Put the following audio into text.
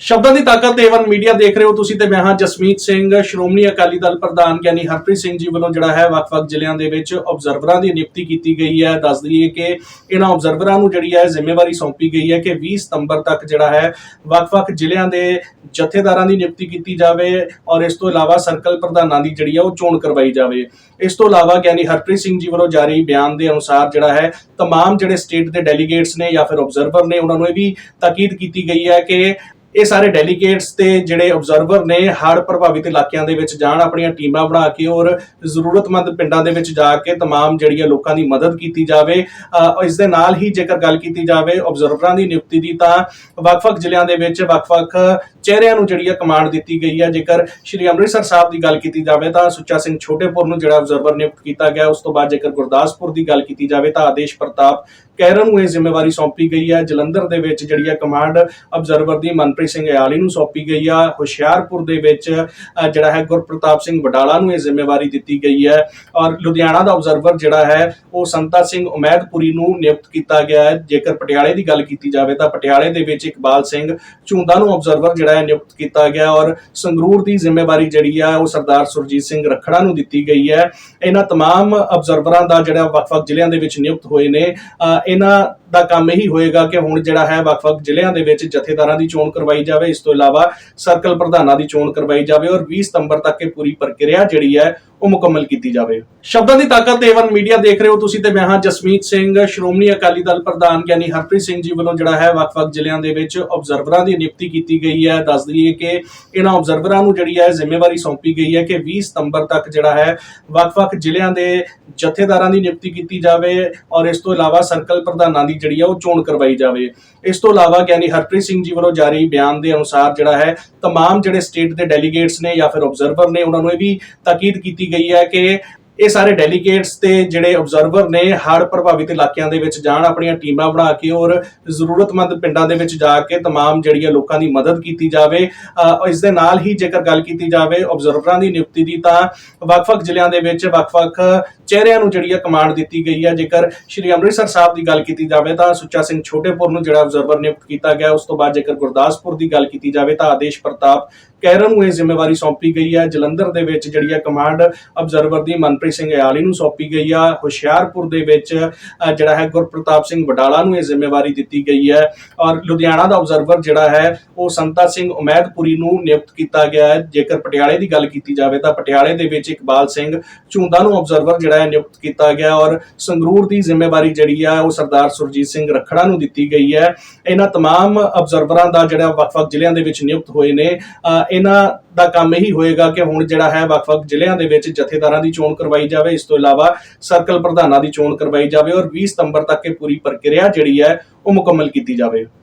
ਸ਼ਬਦਾਂ ਦੀ ਤਾਕਤ Avon media ਦੇਖ ਰਹੇ ਹੋ ਤੁਸੀਂ ਤੇ ਮੈਂ ਹਾਂ ਜਸਮੀਤ ਸਿੰਘ ਸ਼੍ਰੋਮਣੀ ਅਕਾਲੀ ਦਲ ਪ੍ਰਧਾਨ ਗਿਆਨੀ ਹਰਪ੍ਰੀਤ ਸਿੰਘ ਜੀ ਵੱਲੋਂ ਜਿਹੜਾ ਹੈ ਵੱਖ-ਵੱਖ ਜ਼ਿਲ੍ਹਿਆਂ ਦੇ ਵਿੱਚ ਆਬਜ਼ਰਵਰਾਂ ਦੀ ਨਿਯੁਕਤੀ ਕੀਤੀ ਗਈ ਹੈ ਦੱਸ ਦਈਏ ਕਿ ਇਹਨਾਂ ਆਬਜ਼ਰਵਰਾਂ ਨੂੰ ਜਿਹੜੀ ਹੈ ਜ਼ਿੰਮੇਵਾਰੀ ਸੌਂਪੀ ਗਈ ਹੈ ਕਿ 20 ਸਤੰਬਰ ਤੱਕ ਜਿਹੜਾ ਹੈ ਵੱਖ-ਵੱਖ ਜ਼ਿਲ੍ਹਿਆਂ ਦੇ ਜਥੇਦਾਰਾਂ ਦੀ ਨਿਯੁਕਤੀ ਕੀਤੀ ਜਾਵੇ ਔਰ ਇਸ ਤੋਂ ਇਲਾਵਾ ਸਰਕਲ ਪ੍ਰਧਾਨਾਂ ਦੀ ਜਿਹੜੀ ਹੈ ਉਹ ਚੋਣ ਕਰਵਾਈ ਜਾਵੇ ਇਸ ਤੋਂ ਇਲਾਵਾ ਗਿਆਨੀ ਹਰਪ੍ਰੀਤ ਸਿੰਘ ਜੀ ਵੱਲੋਂ ਜਾਰੀ ਬਿਆਨ ਦੇ ਅਨੁਸਾਰ ਜਿਹੜਾ ਹੈ तमाम ਜਿਹੜੇ ਸਟੇਟ ਦੇ ਡੈਲੀਗੇਟਸ ਨੇ ਜਾਂ ਫਿਰ ਆਬਜ਼ਰਵਰ ਨੇ ਉਹਨਾਂ ਨੂੰ ਇਹ ਵੀ ਤਾਕੀਦ ਕੀਤੀ ਗਈ ਹੈ ਕਿ ਇਹ ਸਾਰੇ ਡੈਲੀਗੇਟਸ ਤੇ ਜਿਹੜੇ ਆਬਜ਼ਰਵਰ ਨੇ ਹੜ੍ਹ ਪ੍ਰਭਾਵਿਤ ਇਲਾਕਿਆਂ ਦੇ ਵਿੱਚ ਜਾਣ ਆਪਣੀਆਂ ਟੀਮਾਂ ਬਣਾ ਕੇ ਔਰ ਜ਼ਰੂਰਤਮੰਦ ਪਿੰਡਾਂ ਦੇ ਵਿੱਚ ਜਾ ਕੇ तमाम ਜਿਹੜੀਆਂ ਲੋਕਾਂ ਦੀ ਮਦਦ ਕੀਤੀ ਜਾਵੇ ਅ, ਇਸ ਦੇ ਨਾਲ ਹੀ ਜੇਕਰ ਗੱਲ ਕੀਤੀ ਜਾਵੇ ਆਬਜ਼ਰਵਰਾਂ ਦੀ ਨਿਯੁਕਤੀ ਦੀ ਤਾਂ ਵੱਖ-ਵੱਖ ਜ਼ਿਲ੍ਹਿਆਂ ਦੇ ਵਿੱਚ ਵੱਖ-ਵੱਖ ਚਿਹਰਿਆਂ ਨੂੰ ਜਿਹੜੀ ਹੈ ਕਮਾਂਡ ਦਿੱਤੀ ਗਈ ਹੈ ਜੇਕਰ ਸ਼੍ਰੀ ਅੰਮ੍ਰਿਤਸਰ ਸਾਹਿਬ ਦੀ ਗੱਲ ਕੀਤੀ ਜਾਵੇ ਤਾਂ ਸੁੱਚਾ ਸਿੰਘ ਛੋਟੇਪੁਰ ਨੂੰ ਜਿਹੜਾ ਆਬਜ਼ਰਵਰ ਨਿਯੁਕਤ ਕੀਤਾ ਗਿਆ ਉਸ ਤੋਂ ਬਾਅਦ ਜੇਕਰ ਗੁਰਦਾਸਪੁਰ ਦੀ ਗੱਲ ਕੀਤੀ ਜਾਵੇ ਤਾਂ ਆਦੇਸ਼ ਪ੍ਰਤਾਪ ਕੈਰਨ ਨੂੰ ਇਹ ਜ਼ਿੰਮੇਵਾਰੀ ਸੌਂਪੀ ਗਈ ਹੈ ਜਲੰਧਰ ਦੇ ਵਿੱਚ ਜਿਹੜੀ ਹੈ ਕਮਾਂਡ ਆਬਜ਼ਰਵਰ ਦੀ ਮਨਪ੍ਰੀਤ ਸਿੰਘ ਇਆਲੀ ਨੂੰ ਸੌਂਪੀ ਗਈ ਆ ਹੁਸ਼ਿਆਰਪੁਰ ਦੇ ਵਿੱਚ ਅ, ਜਿਹੜਾ ਹੈ ਗੁਰਪ੍ਰਤਾਪ ਸਿੰਘ ਵਡਾਲਾ ਨੂੰ ਇਹ ਜ਼ਿੰਮੇਵਾਰੀ ਦਿੱਤੀ ਗਈ ਹੈ ਔਰ ਲੁਧਿਆਣਾ ਦਾ ਆਬਜ਼ਰਵਰ ਜਿਹੜਾ ਹੈ ਉਹ ਸੰਤਾ ਸਿੰਘ ਉਮੈਦਪੁਰੀ ਨੂੰ ਨਿਯੁਕਤ ਕੀਤਾ ਗਿਆ ਹੈ ਜੇਕਰ ਪਟਿਆਲੇ ਦੀ ਗੱਲ ਕੀਤੀ ਜਾਵੇ ਤਾਂ ਪਟਿਆਲੇ ਦੇ ਵਿੱਚ ਇਕਬਾਲ ਸਿੰਘ ਝੁੰਦਾ ਨੂੰ ਆਬਜ਼ਰਵਰ ਜਿਹੜਾ ਹੈ ਨਿਯੁਕਤ ਕੀਤਾ ਗਿਆ ਔਰ ਸੰਗਰੂਰ ਦੀ ਜ਼ਿੰਮੇਵਾਰੀ ਜਿਹੜੀ ਆ ਉਹ ਸਰਦਾਰ ਸੁਰਜੀਤ ਸਿੰਘ ਰੱਖੜਾ ਨੂੰ ਦਿੱਤੀ ਗਈ ਹੈ ਇਹਨਾਂ तमाम ਆਬਜ਼ਰਵਰਾਂ ਦਾ ਜਿਹੜਾ ਵੱਖ-ਵੱਖ ਜ਼ਿਲ੍ਹਿਆਂ ਦੇ ਵਿੱਚ ਨਿਯੁਕਤ ਹੋਏ ਨੇ ਅ, ਇਹਨਾਂ ਦਾ ਕੰਮ ਇਹੀ ਹੋਏਗਾ ਕਿ ਹੁਣ ਜਿਹੜਾ ਹੈ ਵੱਖ-ਵੱਖ ਜ਼ਿਲ੍ਹਿਆਂ ਦੇ ਵਿੱਚ ਜਥੇਦਾਰਾਂ ਦੀ ਚੋਣ ਕਰਵਾਈ ਜਾਵੇ, ਇਸ ਤੋਂ ਇਲਾਵਾ ਸਰਕਲ ਪ੍ਰਧਾਨਾਂ ਦੀ ਚੋਣ ਕਰਵਾਈ ਜਾਵੇ ਔਰ 20 ਸਤੰਬਰ ਤੱਕ ਇਹ ਪੂਰੀ ਪ੍ਰਕਿਰਿਆ ਜਿਹੜੀ ਹੈ ਉਹ ਮੁਕੰਮਲ ਕੀਤੀ ਜਾਵੇ। ਸ਼ਬਦਾਂ ਦੀ ਤਾਕਤ ਏਵਨ ਮੀਡੀਆ ਦੇਖ ਰਹੇ ਹੋ ਤੁਸੀਂ ਤੇ ਮੈਂ ਹਾਂ ਜਸਮੀਤ ਸਿੰਘ, ਸ਼੍ਰੋਮਣੀ ਅਕਾਲੀ ਦਲ ਪ੍ਰਧਾਨ ਗਿਆਨੀ ਹਰਪ੍ਰੀਤ ਸਿੰਘ ਜੀ ਵੱਲੋਂ ਜਿਹੜਾ ਹੈ ਵੱਖ-ਵੱਖ ਜ਼ਿਲ੍ਹਿਆਂ ਦੇ ਵਿੱਚ ਆਬਜ਼ਰਵਰਾਂ ਦੀ ਨਿਯੁਕਤੀ ਕੀਤੀ ਗਈ ਹੈ। ਦੱਸ ਦਈਏ ਕਿ ਇਹਨਾਂ ਆਬਜ਼ਰਵਰਾਂ ਨੂੰ ਜਿਹੜੀ ਹੈ ਜ਼ਿੰਮੇਵਾਰੀ ਸੌਂਪੀ ਗਈ ਹੈ ਕਿ 20 ਸਤੰਬਰ ਤੱਕ ਜਿਹੜਾ ਹੈ ਵੱਖ-ਵੱਖ ਜ਼ਿਲ੍ਹਿਆਂ ਦੇ ਜਥੇਦਾਰਾਂ ਦੀ ਨਿਯੁਕਤੀ ਕੀਤੀ ਜਾਵੇ ਔਰ ਇਸ ਤੋਂ ਇਲਾਵਾ ਸਰਕਲ ਪ੍ਰਧਾਨਾਂ ਦੀ ਜਿਹੜੀ ਹੈ ਉਹ ਚੋਣ ਕਰਵਾਈ ਜਾਵੇ ਇਸ ਤੋਂ ਇਲਾਵਾ ਗਿਆਨੀ ਹਰਪ੍ਰੀਤ ਸਿੰਘ ਜੀ ਵੱਲੋਂ ਜਾਰੀ ਬਿਆਨ ਦੇ ਅਨੁਸਾਰ ਜਿਹੜਾ ਹੈ तमाम ਜਿਹੜੇ ਸਟੇਟ ਦੇ ਡੈਲੀਗੇਟਸ ਨੇ ਜਾਂ ਫਿਰ ਆਬਜ਼ਰਵਰ ਨੇ ਉਹਨਾਂ ਨੂੰ ਇਹ ਵੀ ਤਾਕੀਦ ਕੀਤੀ ਗਈ ਹੈ ਕਿ ਇਹ ਸਾਰੇ ਡੈਲੀਗੇਟਸ ਤੇ ਜਿਹੜੇ ਆਬਜ਼ਰਵਰ ਨੇ ਹੜ੍ਹ ਪ੍ਰਭਾਵਿਤ ਇਲਾਕਿਆਂ ਦੇ ਵਿੱਚ ਜਾਣ ਆਪਣੀਆਂ ਟੀਮਾਂ ਬਣਾ ਕੇ ਔਰ ਜ਼ਰੂਰਤਮੰਦ ਪਿੰਡਾਂ ਦੇ ਵਿੱਚ ਜਾ ਕੇ तमाम ਜਿਹੜੀਆਂ ਲੋਕਾਂ ਦੀ ਮਦਦ ਕੀਤੀ ਜਾਵੇ ਅ, ਇਸ ਦੇ ਨਾਲ ਹੀ ਜੇਕਰ ਗੱਲ ਕੀਤੀ ਜਾਵੇ ਆਬਜ਼ਰਵਰਾਂ ਦੀ ਨਿਯੁਕਤੀ ਦੀ ਤਾਂ ਵੱਖ-ਵੱਖ ਜ਼ਿਲ੍ਹਿਆਂ ਦੇ ਵਿੱਚ ਵੱਖ-ਵੱਖ ਚਿਹਰਿਆਂ ਨੂੰ ਜਿਹੜੀ ਹੈ ਕਮਾਂਡ ਦਿੱਤੀ ਗਈ ਹੈ ਜੇਕਰ ਸ਼੍ਰੀ ਅੰਮ੍ਰਿਤਸਰ ਸਾਹਿਬ ਦੀ ਗੱਲ ਕੀਤੀ ਜਾਵੇ ਤਾਂ ਸੁੱਚਾ ਸਿੰਘ ਛੋਟੇਪੁਰ ਨੂੰ ਜਿਹੜਾ ਆਬਜ਼ਰਵਰ ਨਿਯੁਕਤ ਕੀਤਾ ਗਿਆ ਉਸ ਤੋਂ ਬਾਅਦ ਜੇਕਰ ਗੁਰਦਾਸਪੁਰ ਦੀ ਗੱਲ ਕੀਤੀ ਜਾਵੇ ਤਾਂ ਆਦੇਸ਼ ਪ੍ਰਤਾਪ ਕੈਰਨ ਨੂੰ ਇਹ ਜ਼ਿੰਮੇਵਾਰੀ ਸੌਂਪੀ ਗਈ ਹੈ ਜਲੰਧਰ ਦੇ ਵਿੱਚ ਜਿਹੜੀ ਹੈ ਕਮਾਂਡ ਆਬਜ਼ਰਵਰ ਦੀ ਮਨਪ੍ਰੀਤ ਸਿੰਘ ਇਆਲੀ ਨੂੰ ਸੌਂਪੀ ਗਈ ਆ ਹੁਸ਼ਿਆਰਪੁਰ ਦੇ ਵਿੱਚ ਅ, ਜਿਹੜਾ ਹੈ ਗੁਰਪ੍ਰਤਾਪ ਸਿੰਘ ਵਡਾਲਾ ਨੂੰ ਇਹ ਜ਼ਿੰਮੇਵਾਰੀ ਦਿੱਤੀ ਗਈ ਹੈ ਔਰ ਲੁਧਿਆਣਾ ਦਾ ਆਬਜ਼ਰਵਰ ਜਿਹੜਾ ਹੈ ਉਹ ਸੰਤਾ ਸਿੰਘ ਉਮੈਦਪੁਰੀ ਨੂੰ ਨਿਯੁਕਤ ਕੀਤਾ ਗਿਆ ਹੈ ਜੇਕਰ ਪਟਿਆਲੇ ਦੀ ਗੱਲ ਕੀਤੀ ਜਾਵੇ ਤਾਂ ਪਟਿਆਲੇ ਦੇ ਵਿੱਚ ਇਕਬਾਲ ਸਿੰਘ ਝੁੰਦਾ ਨੂੰ ਆਬਜ਼ਰਵਰ ਜਿਹੜਾ ਹੈ ਨਿਯੁਕਤ ਕੀਤਾ ਗਿਆ ਔਰ ਸੰਗਰੂਰ ਦੀ ਜ਼ਿੰਮੇਵਾਰੀ ਜਿਹੜੀ ਆ ਉਹ ਸਰਦਾਰ ਸੁਰਜੀਤ ਸਿੰਘ ਰੱਖੜਾ ਨੂੰ ਦਿੱਤੀ ਗਈ ਹੈ ਇਹਨਾਂ तमाम ਆਬਜ਼ਰਵਰਾਂ ਦਾ ਜਿਹੜਾ ਵੱਖ-ਵੱਖ ਜ਼ਿਲ੍ਹਿਆਂ ਦੇ ਵਿੱਚ ਨਿਯੁਕਤ ਹੋਏ ਨੇ ਅ, ਇਹਨਾਂ ਦਾ ਕੰਮ ਇਹੀ ਹੋਏਗਾ ਕਿ ਹੁਣ ਜਿਹੜਾ ਹੈ ਵੱਖ-ਵੱਖ ਜ਼ਿਲ੍ਹਿਆਂ ਦੇ ਵਿੱਚ ਜਥੇਦਾਰਾਂ ਦੀ ਚੋਣ ਕਰਵਾਈ ਜਾਵੇ, ਇਸ ਤੋਂ ਇਲਾਵਾ ਸਰਕਲ ਪ੍ਰਧਾਨਾਂ ਦੀ ਚੋਣ ਕਰਵਾਈ ਜਾਵੇ ਔਰ 20 ਸਤੰਬਰ ਤੱਕ ਇਹ ਪੂਰੀ ਪ੍ਰਕਿਰਿਆ ਜਿਹੜੀ ਹੈ ਉਹ ਮੁਕੰਮਲ ਕੀਤੀ ਜਾਵੇ।